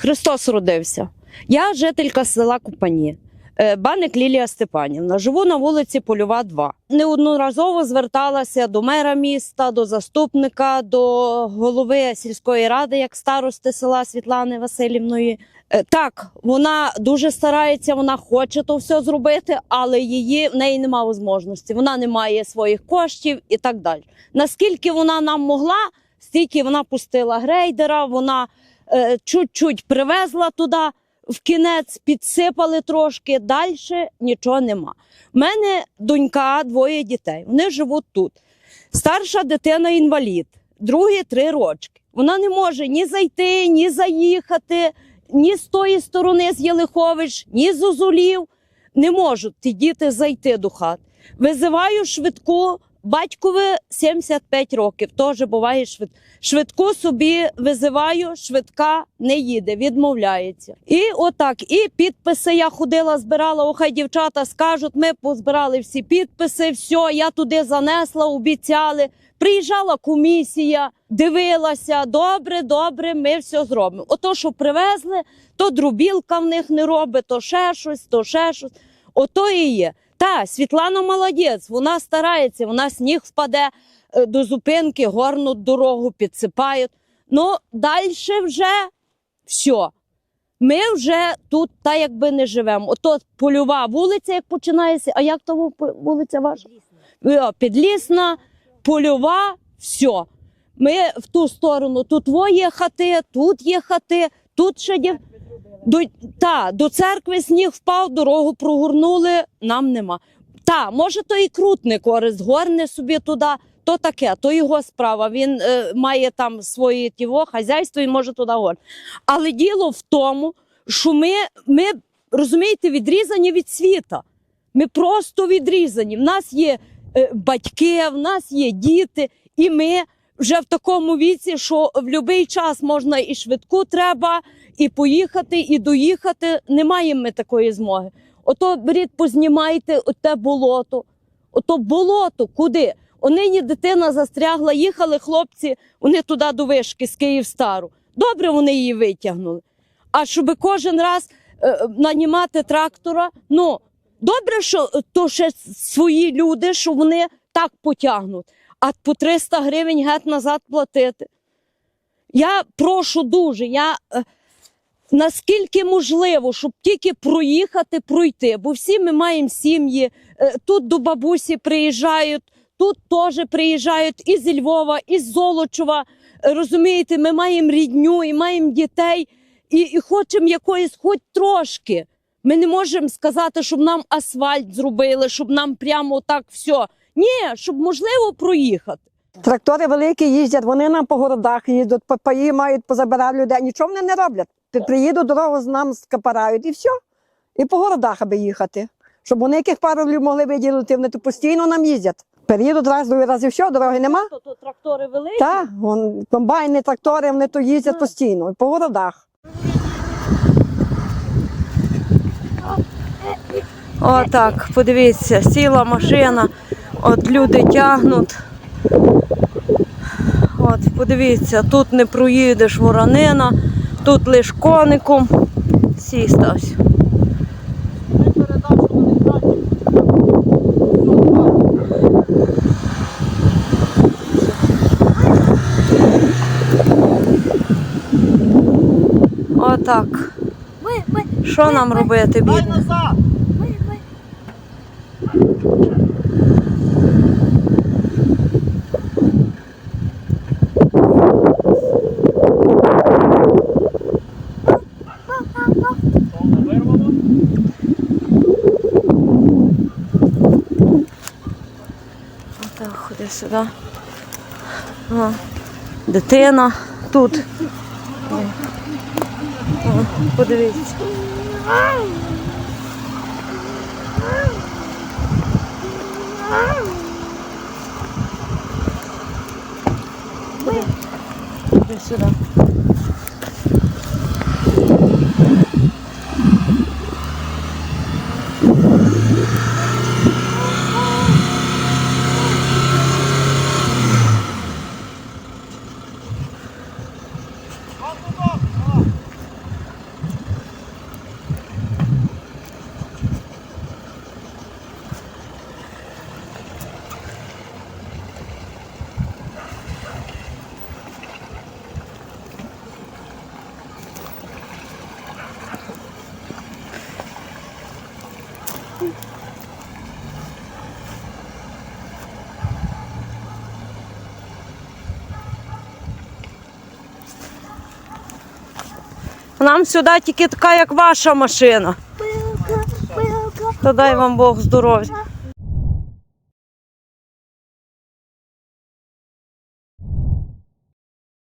Христос родився. Я жителька села Купані. е, Баник Лілія Степанівна. Живу на вулиці Польова, 2. Неодноразово зверталася до мера міста, до заступника, до голови сільської ради, як старости села Світлани Васильівної. Е, Так, вона дуже старається, вона хоче то все зробити, але її в неї немає можливості. Вона не має своїх коштів і так далі. Наскільки вона нам могла, стільки вона пустила грейдера, вона чуть-чуть привезла туди, в кінець підсипали трошки, далі нічого нема. У мене донька, двоє дітей. Вони живуть тут. Старша дитина інвалід, другі три рочки. Вона не може ні зайти, ні заїхати, ні з тої сторони з Єлихович, ні з Озулів. Не можуть ті діти зайти до хат. Визиваю швидку. Батькові 75 років, теж буває швид... швидку собі визиваю, швидка не їде, відмовляється. І отак, і підписи я ходила, збирала, о, хай дівчата скажуть, ми позбирали всі підписи, все, я туди занесла, обіцяли. Приїжджала комісія, дивилася, добре, добре, ми все зробимо. Ото, що привезли, то друбілка в них не робить, то ще щось, то ще щось. Ото і є. Та, Світлана молодець, вона старається, вона сніг впаде е, до зупинки, горнуть дорогу, підсипають. Ну, далі вже все. Ми вже тут та якби не живемо. Ото польова вулиця, як починається. А як то вулиця ваша? Е, Підлісна, польова, все. Ми в ту сторону, тут во хати, тут є хати, тут ще дів... До, та, до церкви сніг впав, дорогу прогорнули, нам нема. Та, може, то і крутник користь, горне собі туди, то таке, то його справа. Він е, має там своє тіво, хазяйство, він може туди гор. Але діло в тому, що ми, ми розумієте, відрізані від світа. Ми просто відрізані. В нас є е, батьки, в нас є діти, і ми вже в такому віці, що в будь-який час можна і швидку треба, і поїхати, і доїхати. Не маємо ми такої змоги. Ото беріть, познімайте оте болото. Ото болото, куди? Онині дитина застрягла, їхали хлопці, вони туди до вишки з Київстару. Добре, вони її витягнули. А щоб кожен раз е, нанімати трактора, ну добре, що то ще свої люди, що вони так потягнуть, а по 300 гривень геть назад платити. Я прошу дуже, я е, наскільки можливо, щоб тільки проїхати, пройти, бо всі ми маємо сім'ї, е, тут до бабусі приїжджають, тут теж приїжджають із Львова, із Золочева. Розумієте, ми маємо рідню і маємо дітей, і, і хочемо якоїсь хоч трошки. Ми не можемо сказати, щоб нам асфальт зробили, щоб нам прямо так все. Ні, щоб можливо проїхати. Трактори великі їздять, вони нам по городах їздять, по паї мають позабирати людей. Нічого вони не роблять. При- Приїдуть дорогу з нам скапарають і все. І по городах, аби їхати. Щоб вони яких пару рублів могли виділити, вони то постійно нам їздять. Переїдуть раз, другий раз і все, дороги нема. То, то трактори великі. Так, вон, комбайни, трактори, вони то їздять Так. постійно, і по городах. О, так, подивіться, сіла машина, от люди тягнуть. От, подивіться, тут не проїдеш воронина, тут лиш коником. Сістався. Отак. Що нам робити, бідне? Ходи сюди. О, дитина тут. О, подивіться. Ходи сюди. Нам сюди тільки така, як ваша машина. Пилка, пилка, То дай вам Бог здоров'я.